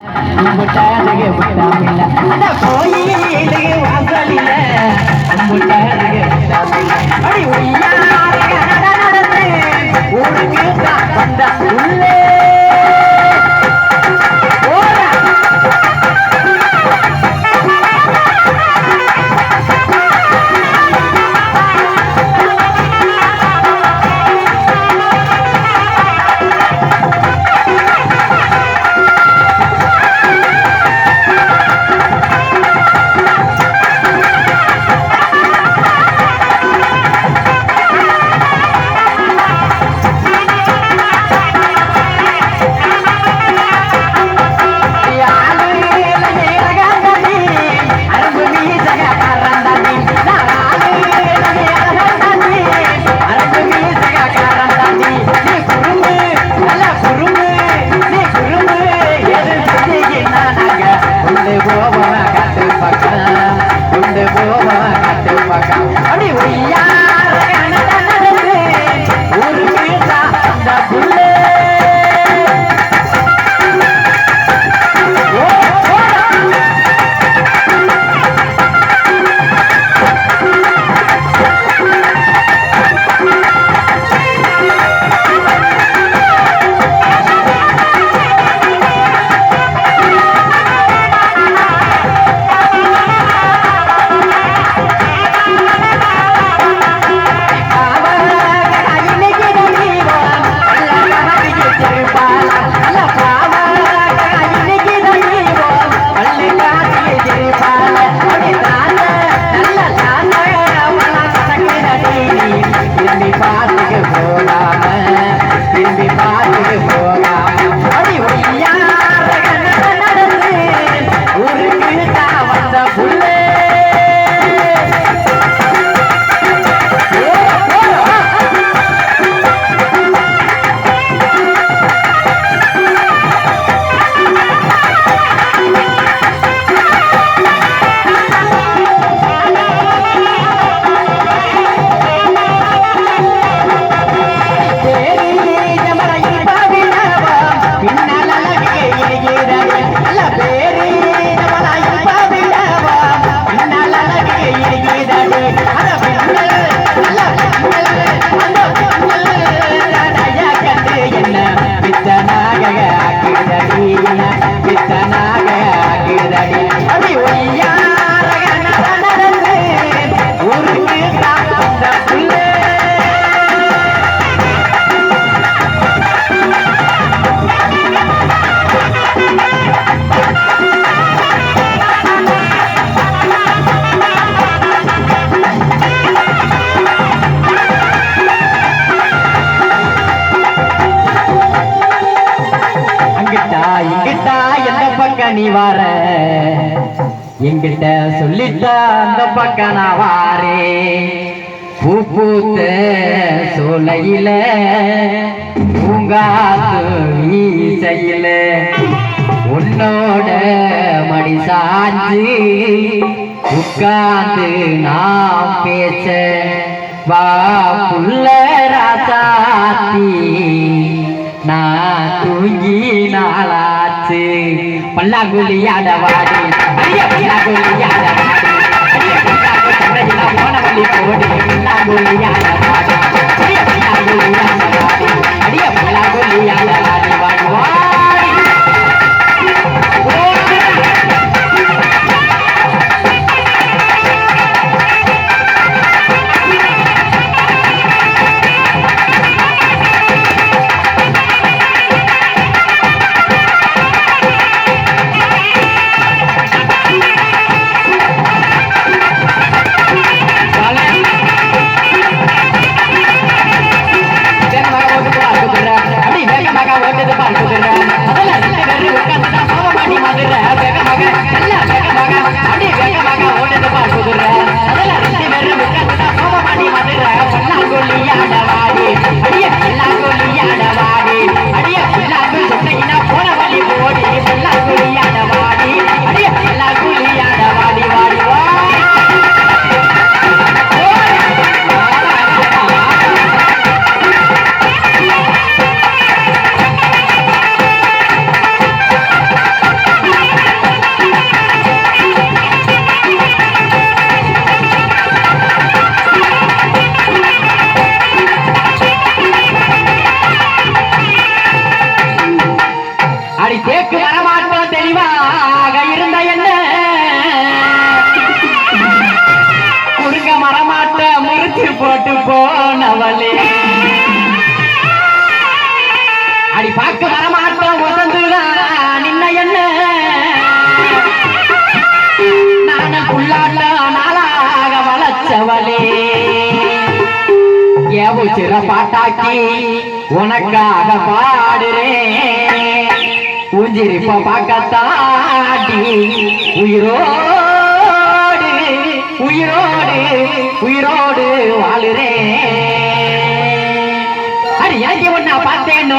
கும்பிட்டாருக விடாமில்ல அந்த கோயிலுக்கு வாசலில கும்பிட்டாருக எங்கிட்ட சொல்லிட்ட அந்த பக்கம் நான் வாரே பூ பூத்த சோலையில பூங்காத்து வீசையில உன்னோட மடி சாஞ்சு உட்கார்ந்து நான் பேச வா புள்ள ராசாத்தி. நான் தூங்கி நாளாச்சு பல்லாங்குழி ஆடவாடி. பல்லாங்குழி ஆடவாடி. சில பாட்டாக்கி உனக்காக பாடுறேன் உஞ்சிரிப்ப பார்க்கத்தாடி உயிரோடு உயிரோடு உயிரோடு வாழுறேன் அடி ஏன் ஒன்னா பார்த்தேன்னு.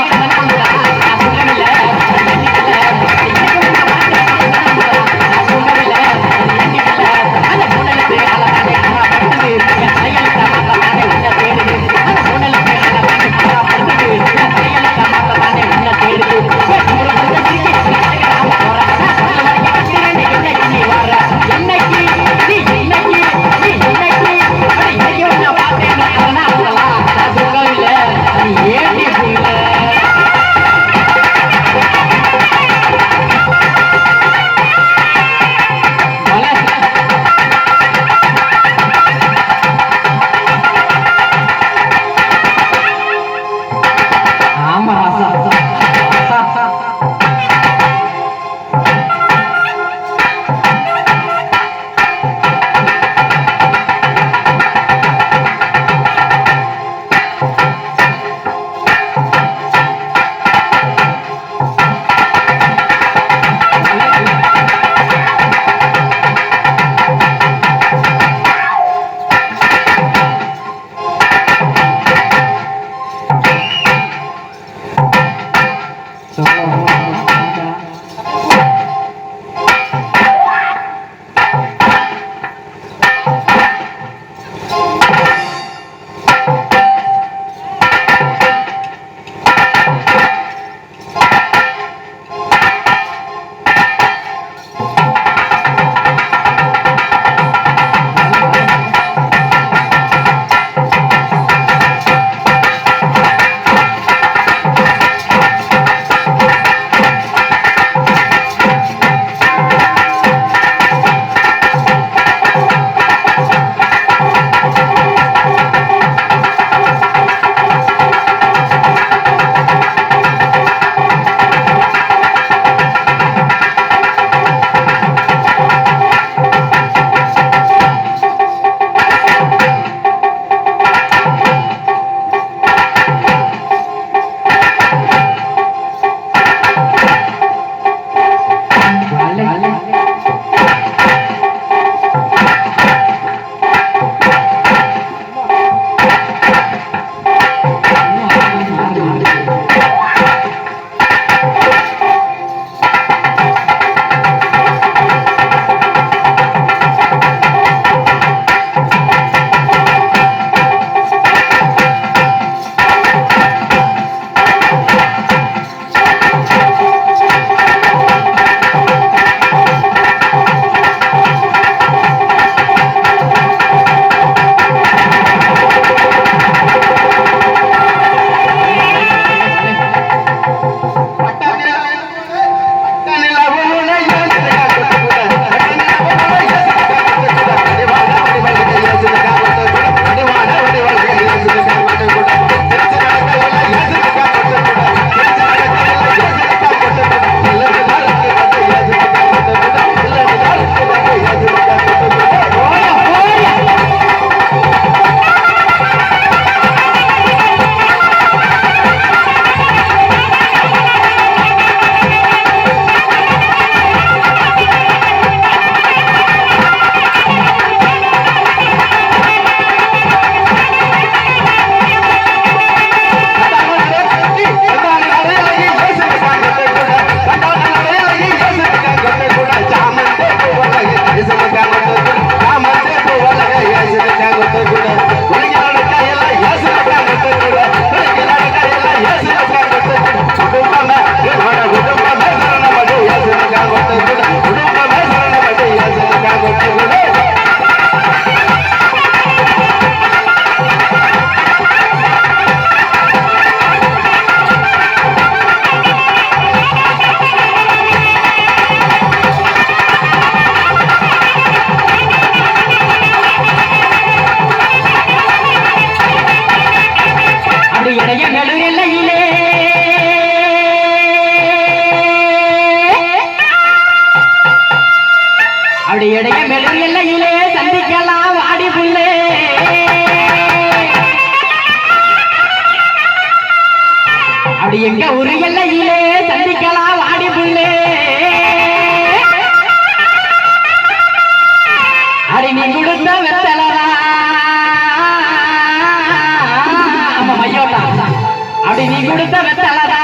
அடி நீ கொடுத்த வெத்தலதா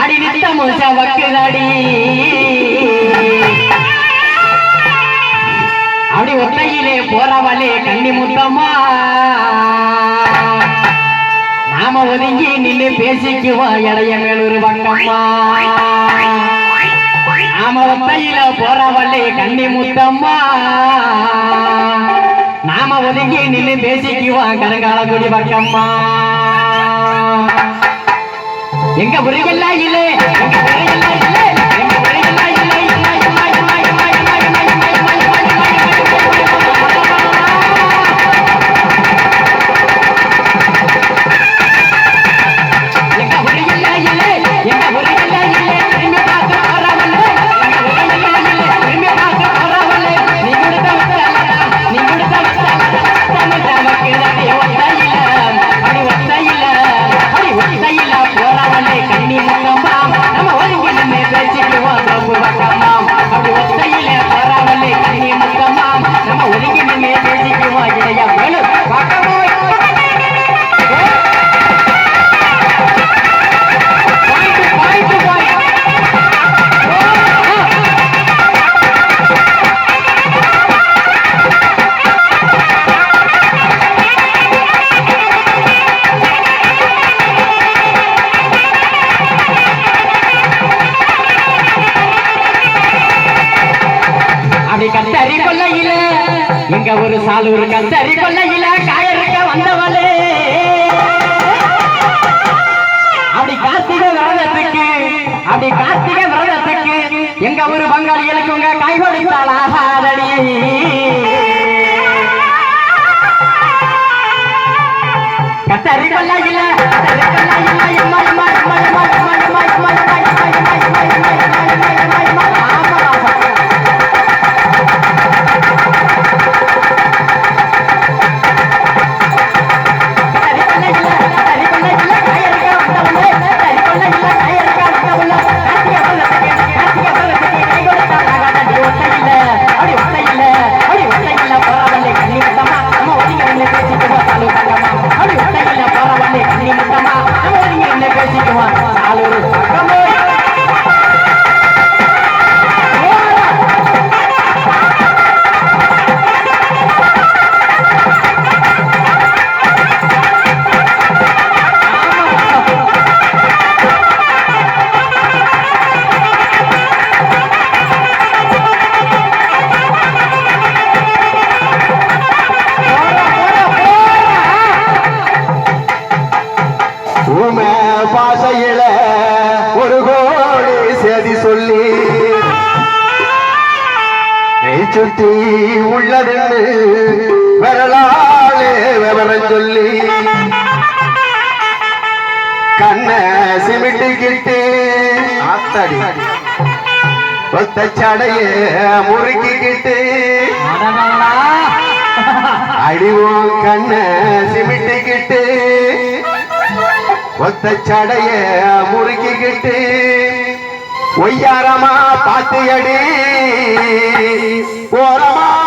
அடி நித்த முழுசா வக்குதடி அப்படி ஒத்தையிலே போறவளே கண்ணி முத்தம்மா. நாம ஒதுங்கி நின்று பேசிக்குவோம் இளைய மேலூர் வங்கம்மா நாம ஒத்தையில போறவளே கண்ணி முத்தம்மா. நாம ஒதுங்கி நின்று பேசிக்குவோம் கருங்காலக்குடி பக்கம்மா. எங்க முருகல்லாயிலே எங்க இங்க ஒரு சாலு இருக்க சரி கொள்ளையில காயறக்க வந்தவளே. அப்படி கார்த்திகை விரதத்துக்கு அப்படி காத்திக விரதத்துக்கு எங்க ஒரு பங்காளிகளுக்கு உங்க கை கொடுத்தாள் ஆகாதடி. முறுகிட்டு ஆத்தாடி. ஒத்த சடைய முறுக்கிக்கிட்டு. அடிவோம் கண்ண சிமிட்டிக்கிட்டு. ஒத்த சடைய முறுக்கிக்கிட்டு. ஒய்யாரமா பாத்து அடி ஓரமா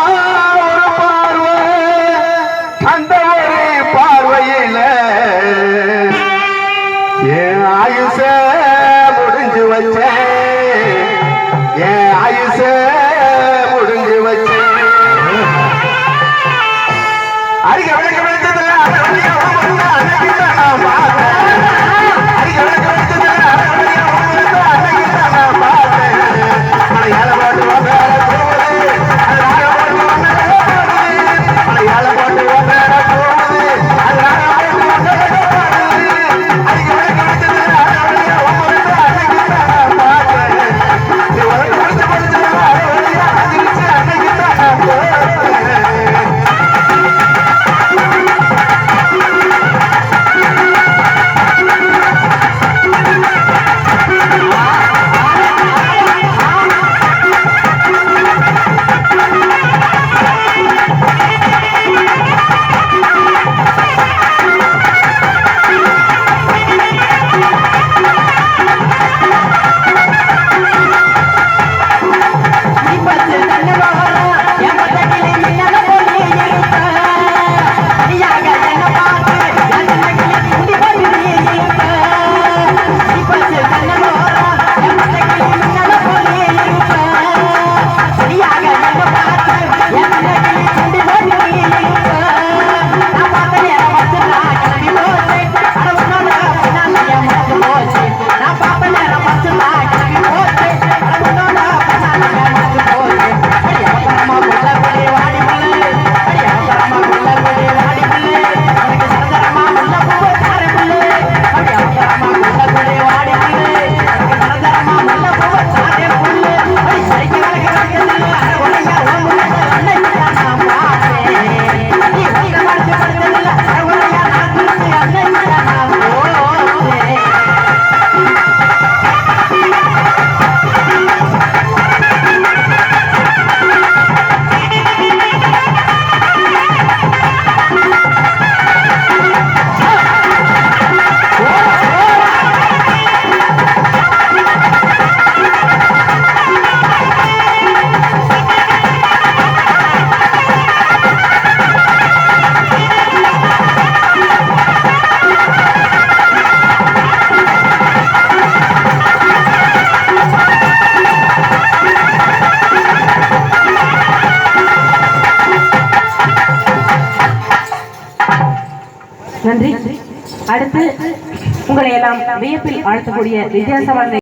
வியப்பில் ஆழ்த்தக்கூடிய வித்தியாசமான